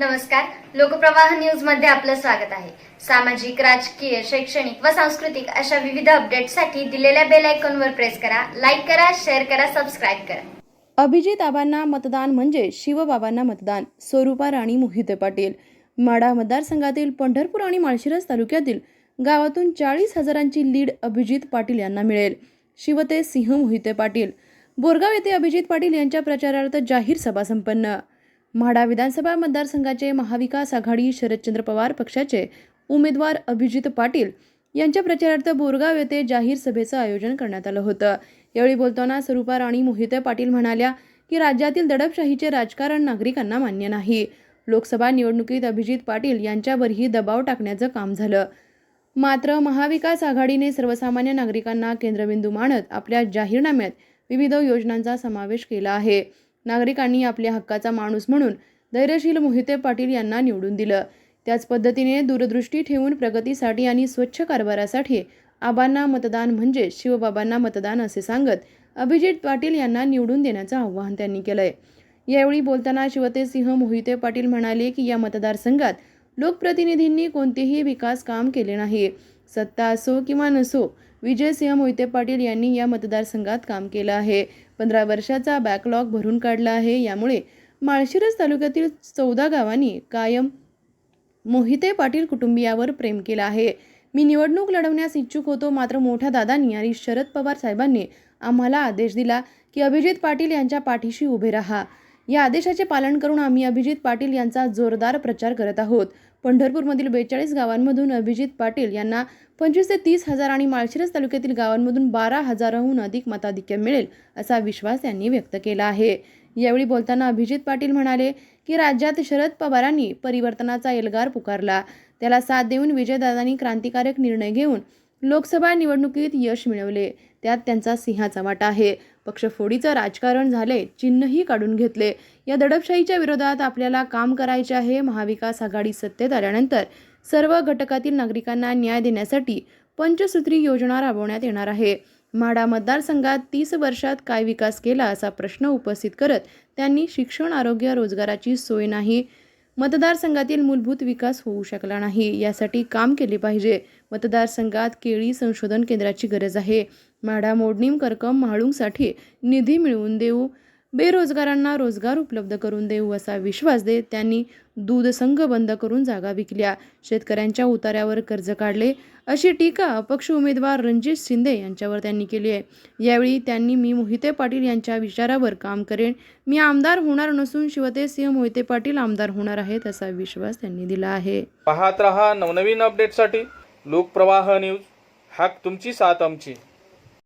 नमस्कार. लोकप्रवाह न्यूजमध्ये आपलं स्वागत आहे. सामाजिक राजकीय शैक्षणिक व सांस्कृतिक अशा विविध अपडेटसाठी दिलेल्या बेल आयकॉनवर प्रेस करा लाईक करा शेअर करा सबस्क्राईब करा. अभिजित आबांना मतदान म्हणजे शिवबाबांना मतदान स्वरूपा राणी मोहिते पाटील. माढा मतदारसंघातील पंढरपूर आणि माळशिरस तालुक्यातील गावातून चाळीस हजारांची लीड अभिजित पाटील यांना मिळेल. शिवते सिंह मोहिते पाटील. बोरगाव येथे अभिजित पाटील यांच्या प्रचारार्थ जाहीर सभा संपन्न. म्हाडा विधानसभा मतदारसंघाचे महाविकास आघाडी शरदचंद्र पवार पक्षाचे उमेदवार अभिजित पाटील यांच्या प्रचारार्थ बोरगाव येथे जाहीर सभेचं आयोजन करण्यात आलं होतं. यावेळी बोलताना स्वरूपा राणी मोहिते पाटील म्हणाल्या की राज्यातील दडपशाहीचे राजकारण नागरिकांना मान्य नाही. लोकसभा निवडणुकीत अभिजित पाटील यांच्यावरही दबाव टाकण्याचं काम झालं. मात्र महाविकास आघाडीने सर्वसामान्य नागरिकांना केंद्रबिंदू मानत आपल्या जाहीरनाम्यात विविध योजनांचा समावेश केला आहे. नागरिकांनी आपल्या हक्काचा माणूस म्हणून धैर्यशील मोहिते पाटील यांना निवडून दिलं. त्याच पद्धतीने दूरदृष्टी ठेवून प्रगतीसाठी आणि स्वच्छ कारभारासाठी आबांना मतदान म्हणजे शिवबाबांना मतदान असे सांगत अभिजित पाटील यांना निवडून देण्याचं आवाहन त्यांनी केलंय. यावेळी बोलताना शिवतेसिंह मोहिते पाटील म्हणाले की या मतदारसंघात लोकप्रतिनिधींनी कोणतेही विकास काम केले नाही. सत्ता असो किंवा नसो विजयसिंह मोहिते पाटील यांनी या मतदारसंघात काम केलं आहे. पंधरा वर्षाचा बॅकलॉग भरून काढला आहे. यामुळे माळशिरस तालुक्यातील चौदा गावांनी कायम मोहिते पाटील कुटुंबियावर प्रेम केलं आहे. मी निवडणूक लढवण्यास इच्छुक होतो. मात्र मोठ्या दादांनी आणि शरद पवार साहेबांनी आम्हाला आदेश दिला की अभिजित पाटील यांच्या पाठीशी उभे राहा. या आदेशाचे पालन करून आम्ही अभिजित पाटील यांचा जोरदार प्रचार करत आहोत. पंढरपूरमधील बेचाळीस गावांमधून अभिजित पाटील यांना पंचवीस ते तीस हजार आणि माळशिरस तालुक्यातील गावांमधून बारा हजाराहून अधिक मताधिक्य मिळेल असा विश्वास त्यांनी व्यक्त केला आहे. यावेळी बोलताना अभिजित पाटील म्हणाले की राज्यात शरद पवारांनी परिवर्तनाचा एल्गार पुकारला. त्याला साथ देऊन विजयदादांनी क्रांतिकारक निर्णय घेऊन लोकसभा निवडणुकीत यश मिळवले. त्यात त्यांचा सिंहाचा वाटा आहे. पक्षफोडीचं राजकारण झाले चिन्हही काढून घेतले. या दडपशाहीच्या विरोधात आपल्याला काम करायचे आहे महाविकास आघाडी सत्तेत आल्यानंतर सर्व घटकातील नागरिकांना न्याय देण्यासाठी पंचसूत्री योजना राबवण्यात येणार आहे. म्हाडा मतदारसंघात तीस वर्षात काय विकास केला असा प्रश्न उपस्थित करत त्यांनी शिक्षण आरोग्य रोजगाराची सोय नाही. मतदारसंघातील मूलभूत विकास होऊ शकला नाही. यासाठी काम केले पाहिजे. मतदारसंघात केळी संशोधन केंद्राची गरज आहे. म्हाडा मोडणीम करकम म्हाळुंगसाठी निधी मिळवून देऊ. बेरोजगारांना रोजगार उपलब्ध करून देऊ असा विश्वास देत त्यांनी दूध संघ बंद करून जागा विकल्या. शेतकऱ्यांच्या उतार्यावर कर्ज काढले. अशी टीका अपक्ष उमेदवार रणजित शिंदे यांच्यावर त्यांनी केली आहे. यावेळी त्यांनी मी मोहिते पाटील यांच्या विचारावर काम करेन. मी आमदार होणार नसून शिवतेसिंह मोहिते पाटील आमदार होणार आहेत असा विश्वास त्यांनी दिला आहे. पाहत रहा नवनवीन अपडेटसाठी लोकप्रवाह न्यूज. हाक तुमची साथ आमची.